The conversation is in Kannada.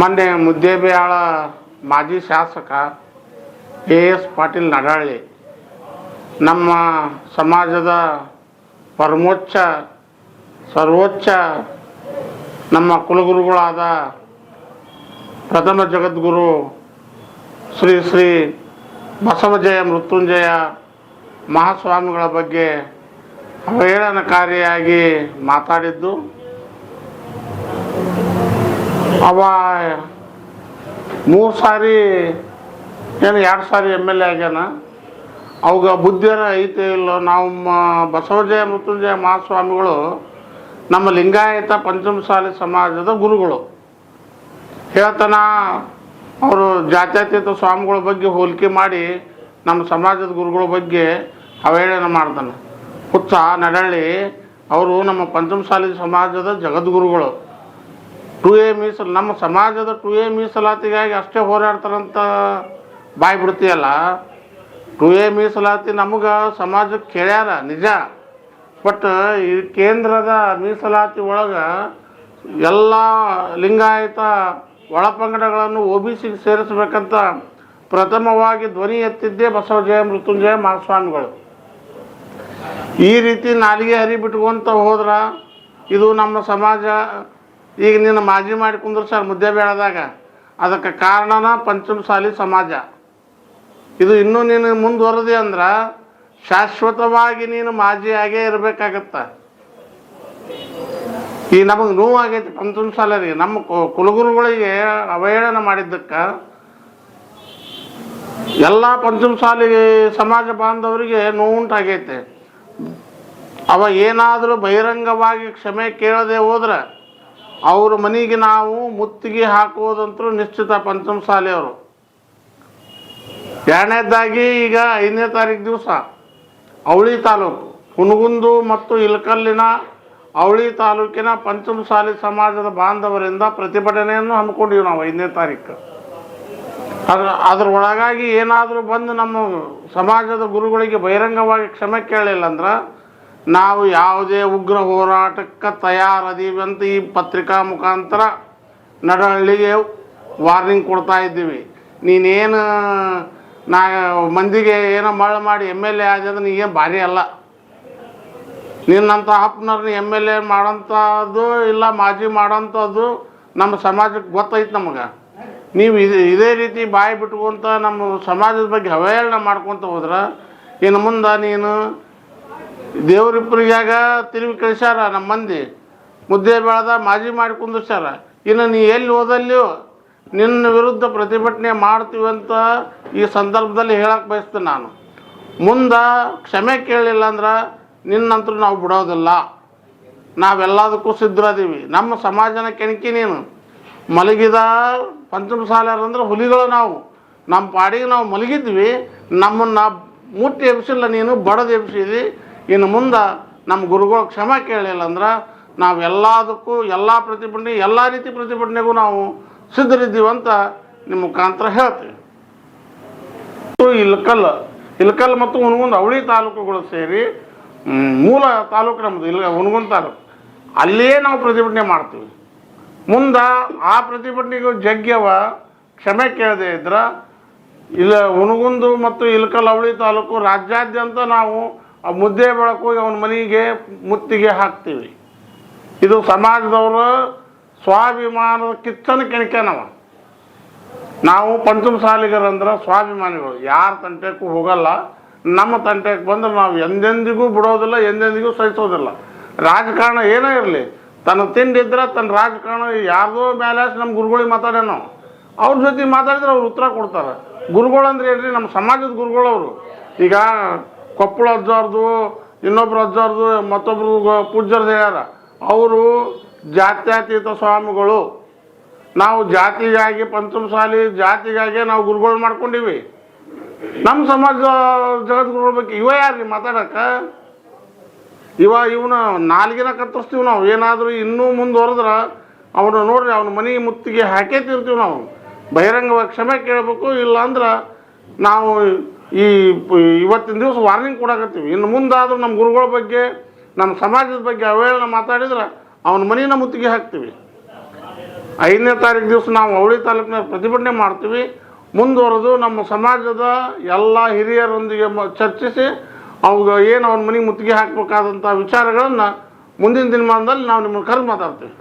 ಮೊನ್ನೆ ಮುದ್ದೇಬಿಹಾಳ ಮಾಜಿ ಶಾಸಕ ಎ ಎಸ್ ಪಾಟೀಲ್ ನಡಾಳಿ ನಮ್ಮ ಸಮಾಜದ ಪರಮೋಚ್ಚ, ಸರ್ವೋಚ್ಚ ನಮ್ಮ ಕುಲಗುರುಗಳಾದ ಪ್ರಥಮ ಜಗದ್ಗುರು ಶ್ರೀ ಶ್ರೀ ಬಸವಜಯ ಮೃತ್ಯುಂಜಯ ಮಹಾಸ್ವಾಮಿಗಳ ಬಗ್ಗೆ ಅವಹೇಳನಕಾರಿಯಾಗಿ ಮಾತಾಡಿದ್ದು. ಅವ ಮೂರು ಸಾರಿ, ಏನು ಎರಡು ಸಾರಿ ಎಂ ಎಲ್ ಎ ಆಗ್ಯಾನ. ಅವಾಗ ಬುದ್ಧಿಯರ ಐತೆ ಇಲ್ಲೋ, ನಾವು ಬಸವಜಯ, ಮೃತ್ಯುಂಜಯ ಮಹಾಸ್ವಾಮಿಗಳು ನಮ್ಮ ಲಿಂಗಾಯತ ಪಂಚಮಸಾಲಿ ಸಮಾಜದ ಗುರುಗಳು. ಹೇಳ್ತಾನ, ಅವರು ಜಾತ್ಯತೀತ ಸ್ವಾಮಿಗಳ ಬಗ್ಗೆ ಹೋಲಿಕೆ ಮಾಡಿ ನಮ್ಮ ಸಮಾಜದ ಗುರುಗಳ ಬಗ್ಗೆ ಅವಹೇಳನ ಮಾಡ್ತಾನೆ. ಹುಚ್ಚ, ನಡಳ್ಳಿ, ಅವರು ನಮ್ಮ ಪಂಚಮಸಾಲಿ ಸಮಾಜದ ಜಗದ್ಗುರುಗಳು. ಟು ಎ ಮೀಸಲು, ನಮ್ಮ ಸಮಾಜದ ಟು ಎ ಮೀಸಲಾತಿಗಾಗಿ ಅಷ್ಟೇ ಹೋರಾಡ್ತಾರಂತ ಬಾಯಿ ಬಿಡ್ತೀಯಲ್ಲ? ಟು ಎ ಮೀಸಲಾತಿ ನಮಗೆ ಸಮಾಜಕ್ಕೆ ಕೇಳ್ಯಾರ ನಿಜ. ಬಟ್ ಈ ಕೇಂದ್ರದ ಮೀಸಲಾತಿ ಒಳಗೆ ಎಲ್ಲ ಲಿಂಗಾಯತ ಒಳಪಂಗಡಗಳನ್ನು ಒ ಬಿ ಸಿಗೆ ಸೇರಿಸ್ಬೇಕಂತ ಪ್ರಥಮವಾಗಿ ಧ್ವನಿ ಎತ್ತಿದ್ದೇ ಬಸವ ಜಯ, ಮೃತ್ಯುಂಜಯ ಮಹಾಸ್ವಾಮಿಗಳು. ಈ ರೀತಿ ನಾಲಿಗೆ ಹರಿ ಹೋದ್ರೆ ಹೋದ್ರ ಇದು ನಮ್ಮ ಸಮಾಜ ಈಗ ನಿನ್ನ ಮಾಜಿ ಮಾಡಿ ಕುಂದ್ರಸಾರ ಮುದ್ದೆ ಬೇಳದಾಗ ಅದಕ್ಕೆ ಕಾರಣನ ಪಂಚಮಸಾಲಿ ಸಮಾಜ. ಇದು ಇನ್ನೂ ನೀನು ಮುಂದುವರೆದಿ ಅಂದ್ರೆ ಶಾಶ್ವತವಾಗಿ ನೀನು ಮಾಜಿ ಆಗೇ ಇರಬೇಕಾಗತ್ತ. ಈ ನಮಗೆ ನೋವಾಗೈತಿ ಪಂಚಮಸಾಲರಿಗೆ ನಮ್ಮ ಕುಲಗುರುಗಳಿಗೆ ಅವಹೇಳನ ಮಾಡಿದ್ದಕ್ಕೆ ಎಲ್ಲ ಪಂಚಮಸಾಲಿ ಸಮಾಜ ಬಾಂಧವರಿಗೆ ನೋವುಂಟಾಗೈತೆ ಅವ ಏನಾದರೂ ಬಹಿರಂಗವಾಗಿ ಕ್ಷಮೆ ಕೇಳದೆ ಹೋದ್ರೆ ಅವ್ರ ಮನೆಗೆ ನಾವು ಮುತ್ತಿಗೆ ಹಾಕುವುದಂತೂ ನಿಶ್ಚಿತ ಪಂಚಮಸಾಲಿಯವರು ಎರಡನೇದಾಗಿ ಈಗ ಐದನೇ ತಾರೀಕು ದಿವಸ ಅವಳಿ ತಾಲೂಕು. ಹುನಗುಂದು ಮತ್ತು ಇಲಕಲ್ಲಿನ ಅವಳಿ ತಾಲೂಕಿನ ಪಂಚಮಸಾಲಿ ಸಮಾಜದ ಬಾಂಧವರಿಂದ ಪ್ರತಿಭಟನೆಯನ್ನು ಹಮ್ಮಿಕೊಂಡಿವಿ ನಾವು ಐದನೇ ತಾರೀಕು ಅದ್ರ ಅದ್ರ ಒಳಗಾಗಿ ಏನಾದರೂ ಬಂದು ನಮ್ಮ ಸಮಾಜದ ಗುರುಗಳಿಗೆ ಬಹಿರಂಗವಾಗಿ ಕ್ಷಮೆ ಕೇಳಲಿಲ್ಲ ಅಂದ್ರೆ ನಾವು ಯಾವುದೇ ಉಗ್ರ ಹೋರಾಟಕ್ಕೆ ತಯಾರದೀವಿ ಅಂತ ಈ ಪತ್ರಿಕಾ ಮುಖಾಂತರ ನಡಹಳ್ಳಿಗೆ ವಾರ್ನಿಂಗ್ ಕೊಡ್ತಾ ಇದ್ದೀವಿ. ನೀನೇನು ನಾ ಮಂದಿಗೆ ಏನೋ ಮಳ್ಳು ಮಾಡಿ ಎಂ ಎಲ್ ಎ ಆದ್ರೆ ನೀಗೇನು ಭಾರಿ ಅಲ್ಲ. ನಿನ್ನಂಥ ಹಪ್ನರ್ನ ಎಂ ಎಲ್ ಎ ಮಾಡೋಂಥದ್ದು ಇಲ್ಲ, ಮಾಜಿ ಮಾಡೋಂಥದ್ದು ನಮ್ಮ ಸಮಾಜಕ್ಕೆ ಗೊತ್ತೈತೆ ನಮಗೆ. ನೀವು ಇದೇ ಇದೇ ರೀತಿ ಬಾಯಿ ಬಿಟ್ಕೊಂತ ನಮ್ಮ ಸಮಾಜದ ಬಗ್ಗೆ ಅವಹೇಳನ ಮಾಡ್ಕೊತ ಹೋದ್ರೆ ಇನ್ನು ಮುಂದೆ ನೀನು ದೇವರಿಬ್ಬರಿಗಾಗ ತಿರುಗಿ ಕಳಿಸ್ಯಾರ ನಮ್ಮ ಮಂದಿ. ಮುದ್ದೆ ಬೆಳೆದ ಮಾಜಿ ಮಾಡಿ ಕುಂದಿಸ್ಯಾರ ಇನ್ನು ನೀ ಎಲ್ಲಿ ಓದಲ್ಲಿಯೋ ನಿನ್ನ ವಿರುದ್ಧ ಪ್ರತಿಭಟನೆ ಮಾಡ್ತೀವಿ ಅಂತ ಈ ಸಂದರ್ಭದಲ್ಲಿ ಹೇಳಕ್ಕೆ ಬಯಸ್ತೀನಿ ನಾನು. ಮುಂದೆ ಕ್ಷಮೆ ಕೇಳಲಿಲ್ಲ ಅಂದ್ರೆ ನಿನ್ನಂತರೂ ನಾವು ಬಿಡೋದಿಲ್ಲ. ನಾವೆಲ್ಲದಕ್ಕೂ ಸಿದ್ಧರಾದೀವಿ. ನಮ್ಮ ಸಮಾಜನ ಕೆಣಕಿ ನೀನು. ಮಲಗಿದ ಪಂಚಮ ಅಂದ್ರೆ ಹುಲಿಗಳು ನಾವು. ನಮ್ಮ ಪಾಡಿಗೆ ನಾವು ಮಲಗಿದ್ವಿ. ನಮ್ಮನ್ನು ಮುಟ್ಟಿ ಎಬ್ಸಿಲ್ಲ ನೀನು, ಬಡದು ಎಬ್ಸಿದಿ. ಇನ್ನು ಮುಂದೆ ನಮ್ಮ ಗುರುಗಳು ಕ್ಷಮೆ ಕೇಳಲಿಲ್ಲ ಅಂದ್ರೆ ನಾವೆಲ್ಲದಕ್ಕೂ ಎಲ್ಲ ಪ್ರತಿಭಟನೆ, ಎಲ್ಲ ರೀತಿ ಪ್ರತಿಭಟನೆಗೂ ನಾವು ಸಿದ್ಧರಿದ್ದೀವಿ ಅಂತ ನಿಮ್ಮ ಮುಖಾಂತರ ಹೇಳ್ತೀವಿ. ಇಲ್ಕಲ್ ಇಲ್ಕಲ್ ಮತ್ತು ಹುನಗುಂದ ಅವಳಿ ತಾಲೂಕುಗಳು ಸೇರಿ ಮೂಲ ತಾಲೂಕು ನಮ್ಮದು ಇಲ್ಲ ಹುನಗುಂದ ತಾಲೂಕು. ಅಲ್ಲಿಯೇ ನಾವು ಪ್ರತಿಭಟನೆ ಮಾಡ್ತೀವಿ. ಮುಂದೆ ಆ ಪ್ರತಿಭಟನೆಗೂ ಜಗ್ಗ್ಯವ ಕ್ಷಮೆ ಕೇಳದೆ ಇದ್ರೆ, ಇಲ್ಲ ಹುನಗುಂದು ಮತ್ತು ಇಲ್ಕಲ್ ಅವಳಿ ತಾಲೂಕು ರಾಜ್ಯಾದ್ಯಂತ ನಾವು ಆ ಮುದ್ದೆ ಬೆಳಕು ಅವನ ಮನೆಗೆ ಮುತ್ತಿಗೆ ಹಾಕ್ತೀವಿ. ಇದು ಸಮಾಜದವರ ಸ್ವಾಭಿಮಾನದ ಕಿಚ್ಚನ ಕೆಣಕೆನವ ನಾವು ಪಂಚಮಸಾಲಿಗರಂದ್ರೆ ಸ್ವಾಭಿಮಾನಿಗಳು. ಯಾರ ತಂಟೆಗೂ ಹೋಗಲ್ಲ, ನಮ್ಮ ತಂಟೆಗೆ ಬಂದ್ರೆ ನಾವು ಎಂದೆಂದಿಗೂ ಬಿಡೋದಿಲ್ಲ, ಎಂದೆಂದಿಗೂ ಸಹಿಸೋದಿಲ್ಲ. ರಾಜಕಾರಣ ಏನೇ ಇರಲಿ, ತನ್ನ ತಿಂಡಿದ್ರೆ ತನ್ನ ರಾಜಕಾರಣ, ಯಾರ್ದೋ ಮೇಲೆ ನಮ್ಮ ಗುರುಗಳಿಗೆ ಮಾತಾಡೋಣ ಅವ್ರ ಜೊತೆ ಮಾತಾಡಿದ್ರೆ ಅವ್ರು ಉತ್ತರ ಕೊಡ್ತಾರೆ. ಗುರುಗಳು ಅಂದ್ರೆ ಏನ್ರಿ, ನಮ್ಮ ಸಮಾಜದ ಗುರುಗಳವರು. ಈಗ ಕೊಪ್ಪಳ ಅಜ್ಜಾರ್ದು, ಇನ್ನೊಬ್ರು ಅಜ್ಜಾರ್ದು, ಮತ್ತೊಬ್ರು ಪೂಜ್ಯರ್ದು ಹೇಳ್ಯಾರ ಅವರು ಜಾತ್ಯತೀತ ಸ್ವಾಮಿಗಳು. ನಾವು ಜಾತಿಗಾಗಿ ಪಂಚಮಸಾಲಿ, ಜಾತಿಗಾಗಿ ನಾವು ಗುರುಗಳು ಮಾಡ್ಕೊಂಡಿವಿ. ನಮ್ಮ ಸಮಾಜ, ಜಗದ್ಗುರುಗಳ ಬಗ್ಗೆ ಇವ ಯಾರ್ರಿ ಮಾತಾಡಕ್ಕ ಇವ ಇವನ ನಾಲ್ಗಿನ ಕತ್ತರಿಸ್ತೀವಿ ನಾವು. ಏನಾದರೂ ಇನ್ನೂ ಮುಂದುವರೆದ್ರ ಅವನು ನೋಡ್ರಿ, ಅವನ ಮನೆ ಮುತ್ತಿಗೆ ಹಾಕೇ ತಿರ್ತೀವಿ ನಾವು. ಬಹಿರಂಗವಾಗಿ ಕ್ಷಮೆ ಕೇಳಬೇಕು ಇಲ್ಲ ಅಂದ್ರೆ ನಾವು ಈ ಇವತ್ತಿನ ದಿವಸ ವಾರ್ನಿಂಗ್ ಕೊಡಕತ್ತೀವಿ ಇನ್ನು ಮುಂದಾದರೂ ನಮ್ಮ ಗುರುಗಳ ಬಗ್ಗೆ, ನಮ್ಮ ಸಮಾಜದ ಬಗ್ಗೆ ಅವೇಳನ ಮಾತಾಡಿದ್ರೆ ಅವನ ಮನೆಯನ್ನು ಮುತ್ತಿಗೆ ಹಾಕ್ತೀವಿ. ಐದನೇ ತಾರೀಕು ದಿವಸ ನಾವು ಅವಳಿ ತಾಲೂಕಿನ ಪ್ರತಿಭಟನೆ ಮಾಡ್ತೀವಿ. ಮುಂದುವರೆದು ನಮ್ಮ ಸಮಾಜದ ಎಲ್ಲ ಹಿರಿಯರೊಂದಿಗೆ ಚರ್ಚಿಸಿ ಅವಾಗ ಏನು ಅವನ ಮನೆಗೆ ಮುತ್ತಿಗೆ ಹಾಕಬೇಕಾದಂಥ ವಿಚಾರಗಳನ್ನು ಮುಂದಿನ ದಿನಮಾನದಲ್ಲಿ ನಾವು ನಿಮ್ಮನ್ನು ಕರೆದು ಮಾತಾಡ್ತೀವಿ.